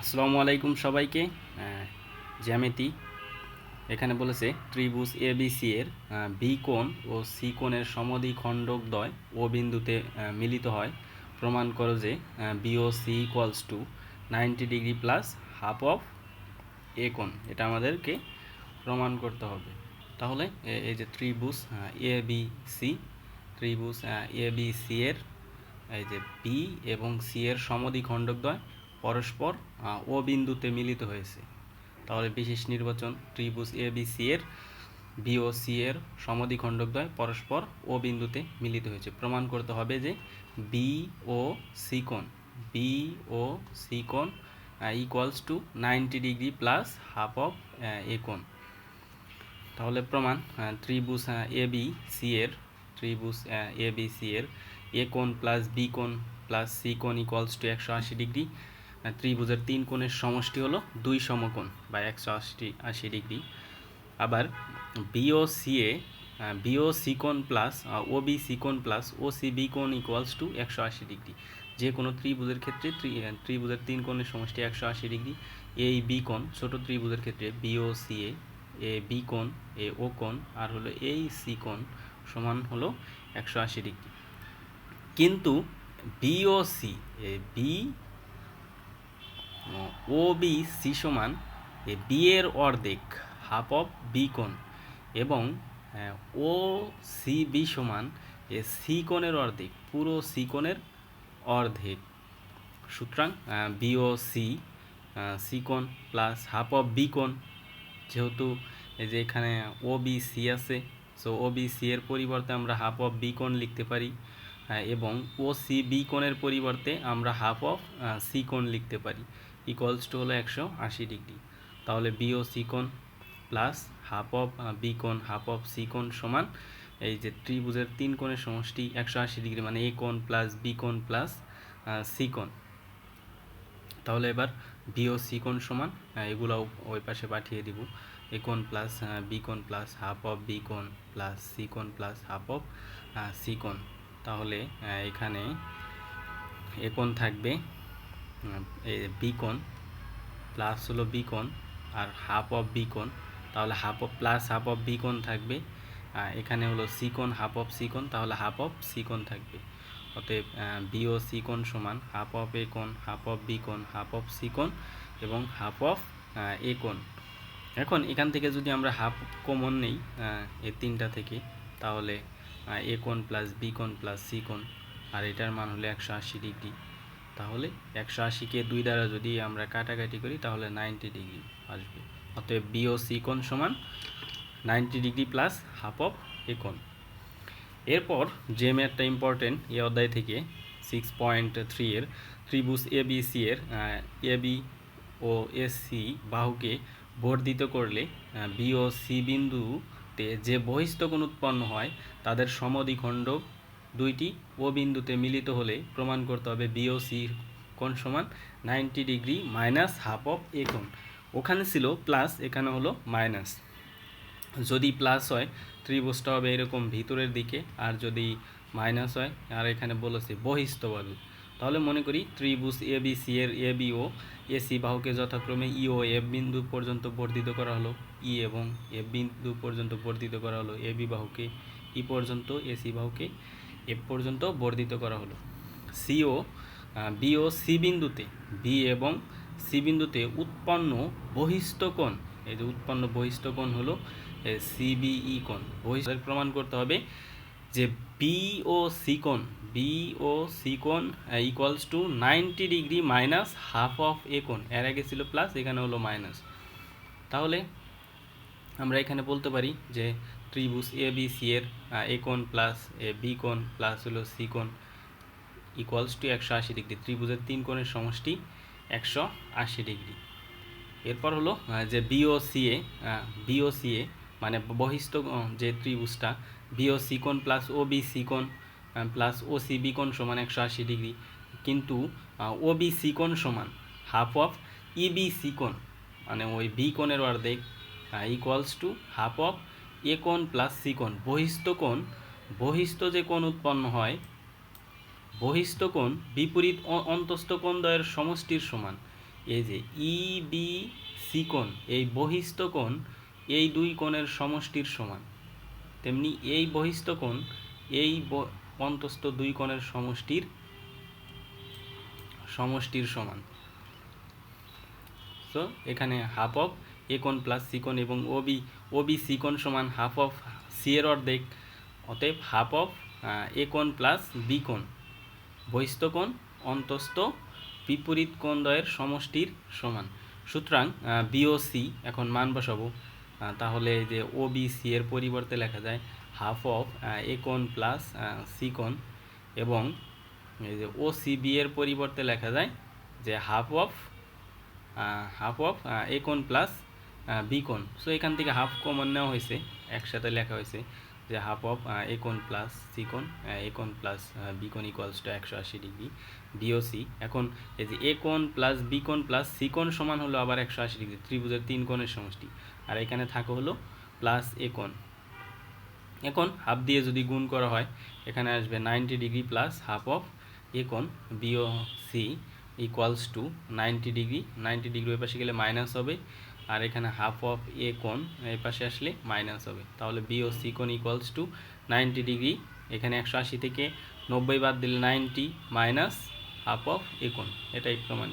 আসসালামু আলাইকুম সবাইকে। জ্যামিতি। এখানে বলেছে ত্রিভুজ সি এর বি কোণ ও সি কোণের সমদ্বিখণ্ডক দ্বয় ও বিন্দুতে মিলিত হয়। প্রমাণ করো যে B O C equals to ninety degree plus half of A কোণ। এটা আমাদেরকে প্রমাণ করতে হবে। তাহলে এই যে ত্রিভুজ এ বি সি, ত্রিভুজ এ বি সি এর, এই যে বি এবং সি এর সমদ্বিখণ্ডকদ্বয় পরস্পর ও বিন্দুতে মিলিত হয়েছে। তাহলে বিশেষ নির্বাচন ত্রিভুজ এ বি সি এর বি ও সি এর সমদ্বিখণ্ডকদ্বয় পরস্পর ও বিন্দুতে মিলিত হয়েছে। প্রমাণ করতে হবে যে বি ও সি কোণ বি ও সি কোণ equals to ninety degree plus half of A কোণ। তাহলে প্রমাণ ত্রিভুজ এ বি সি এর, ত্রিভুজ এ বি সি এর এ কোণ প্লাস বি কোণ প্লাস সি কোণ ইকুয়ালস টু একশো আশি ডিগ্রি ত্রিভুজের তিন কোণের সমষ্টি হলো দুই সমকোণ বা একশো আশি আশি ডিগ্রি। আবার B O C A B O C কোণ প্লাস ও বি সি কোণ প্লাস ও সি বি কোণ ইকুয়ালস টু একশো আশি ডিগ্রি। যে কোনো ত্রিভুজের ক্ষেত্রে ত্রিভুজের তিন কোণের সমষ্টি একশো আশি ডিগ্রি। এই বি কোণ, ছোট ত্রিভুজের ক্ষেত্রে B O C A A B কোণ এ ও কোণ, আর হলো এই সি কোণ সমান হলো একশো আশি ডিগ্রি। কিন্তু B O C A B O B C সমান বি এর অর্ধেক হাফ অফ বি কোণ এবং ও সি বি সমান এ সি কোণের অর্ধেক পুরো সি কোণের অর্ধেক। সুতরাং বিও সি সি কোণ প্লাস হাফ অফ বি কোণ যেহেতু এই যে এখানে ও বি সি আছে সো ও বি সি এর পরিবর্তে আমরা হাফ অফ বি কোণ লিখতে পারি আহ, এবং ও সি বি কোণের পরিবর্তে আমরা হাফ অফ সি কোণ লিখতে পারি। ইকুয়ালস টু হলো একশো আশি ডিগ্রি। তাহলে বি ও সি কোণ প্লাস হাফ অফ বি কোণ হাফ অফ সি সমান এই যে ত্রিভুজের তিন কোণের সমষ্টি একশো আশি ডিগ্রি মানে এ কোণ প্লাস বি কোণ প্লাস সি তাহলে এবার বি ও সি কোণ সমান আহ, এগুলো ওই পাশে পাঠিয়ে দিব। এ কোণ প্লাস বি কোণ প্লাস হাফ অফ বি কোণ plus C plus half of C তাহলে এখানে এ কোণ থাকবে বি কোণ প্লাস হলো বি কোণ আর হাফ অফ বি কোণ তাহলে half of plus half of B কোণ থাকবে এখানে হলো সি কোণ হাফ অফ সি কোণ তাহলে হাফ অফ সি কোণ থাকবে। অতএব বি ও সি কোণ সমান হাফ অফ এ কোণ half of B half of C কোণ এবং হাফ অফ এ কোণ এখন এখান থেকে যদি আমরা হাফ কমন নেই এই তিনটা থেকে, তাহলে এ কোণ প্লাস বি প্লাস সি কোণ আর এটার মান হলো একশো আশি ডিগ্রি তাহলে একশো আশিকে দুই দ্বারা যদি আমরা কাটাকাটি করি, তাহলে নাইনটি ডিগ্রি আসবে। অতএব বি ও সি কোণ সমান ninety degree plus half of A কোণ। এরপর যে ম্যাথটা ইম্পর্টেন্ট এই অধ্যায় থেকে সিক্স পয়েন্ট থ্রি এর ত্রিভুজ এ বি সি এর এ বি ও এস বাহুকে বর্ধিত করলে বি ও সি বিন্দুতে যে বহিস্থ উৎপন্ন হয়, তাদের সমদ্বিখণ্ডক দুইটি ও বিন্দুতে মিলিত হলে প্রমাণ করতে হবে বি ও সি কোণ সমান ninety degree minus half of A কোণ। ওখানে ছিল প্লাস, এখানে হলো মাইনাস। যদি প্লাস হয়, ত্রিভুজটা হবে এরকম ভিতরের দিকে, আর যদি মাইনাস হয়, আর এখানে বলেছে বহিস্থ তাহলে মনে করি ত্রিভুজ এ বি সি এর এ বি ও এ সি বাহুকে যথাক্রমে ই ও এফ বিন্দু পর্যন্ত বর্ধিত করা হলো। ই এবং এফ বিন্দু পর্যন্ত বর্ধিত করা হলো এ বি বাহুকে। ই পর্যন্ত এ সি বাহুকে। এফ পর্যন্ত বর্ধিত করা হলো। C O B O C বিন্দুতে, বি এবং সি বিন্দুতে উৎপন্ন বহিস্থ কোণ, এই যে উৎপন্ন বহিস্থ কোণ হলো সিবিই কোণ। বহিস্থ প্রমাণ করতে হবে যে বি ও সি কোণ, বি ও সি কোণ equals to ninety degree minus half of A কোণ। এর আগে ছিল প্লাস, এখানে হলো মাইনাস। তাহলে আমরা এখানে বলতে পারি যে ত্রিভুজ এ বি সি এর এ কোণ প্লাস এ বি কোণ প্লাস হলো সি কোণ ইকুয়ালস টু একশো আশি ডিগ্রি ত্রিভুজের তিন কোণের সমষ্টি একশো আশি ডিগ্রি এরপর হলো যে বিওসিএ বিওসিএ মানে আহ, যে ত্রিভুজটা বিওসি কোণ প্লাস ও বি সি কোণ প্লাস ও সি বি কোণ সমান একশো আশি ডিগ্রি কিন্তু ও বি সি কোণ সমান হাফ অফ ইবি সি কোণ মানে ওই বি কোণের অর্ধেক equals to half of A কোণ প্লাস সি কোণ। বহিস্থ কোণ, বহিস্থ যে কোণ উৎপন্ন হয়, বহিস্থ কোণ বিপরীত অন্তস্থ কোণ দ্বয়ের সমষ্টির সমান। এই যে ই, বি, সি কোণ, এই বহিস্থ কোণ এই দুই কোণের সমষ্টির সমান। তেমনি এই বহিস্থ কোণ এই অন্তস্থ দুই কোণের সমষ্টির সমষ্টির সমান। সো এখানে হাফ অফ এ কোণ প্লাস সি কোণ এবং ওবি ওবি কোণ সমান হাফ অফ সি এর অর্ধেক, অতএব half of A plus B কোণ অন্তস্থ, বিপরীত কোণ দ্বয়ের সমষ্টির সমান। সুতরাং বিও সি এখন মান বসাবো। তাহলে যে ও বি সি এর পরিবর্তে লেখা যায় হাফ অফ এ কোণ প্লাস সি এবং এই যে ও সি এর পরিবর্তে লেখা যায় যে half of half of A কোণ প্লাস বি কোণ। সো এখান থেকে হাফ কমন নেওয়া হয়েছে। একসাথে লেখা হয়েছে যে হাফ অফ এ কোণ প্লাস সি কোণ এ কোণ প্লাস বি কোণ ইকুয়ালস টু একশো আশি ডিগ্রি বিওসি এখন এই যে এ কোণ প্লাস বি কোণ প্লাস সি কোণ সমান হলো আবার একশো আশি ডিগ্রি ত্রিভুজের তিন কোণের সমষ্টি। আর এখানে থাকে হলো প্লাস এ কোণ। এখন হাফ দিয়ে যদি গুণ করা হয়, এখানে আসবে ninety degree plus half of A কোণ B O C equals to ninety degree ninety degree ওই পাশে গেলে মাইনাস হবে। আর এখানে হাফ অফ এ কোণ, এই পাশে আসলে মাইনাস হবে। তাহলে বিও সি কোণ ইকুয়ালস টু নাইনটি ডিগ্রি এখানে একশো আশি থেকে নব্বই বাদ দিলে ninety minus half of A কোণ। এটাই প্রমাণিত।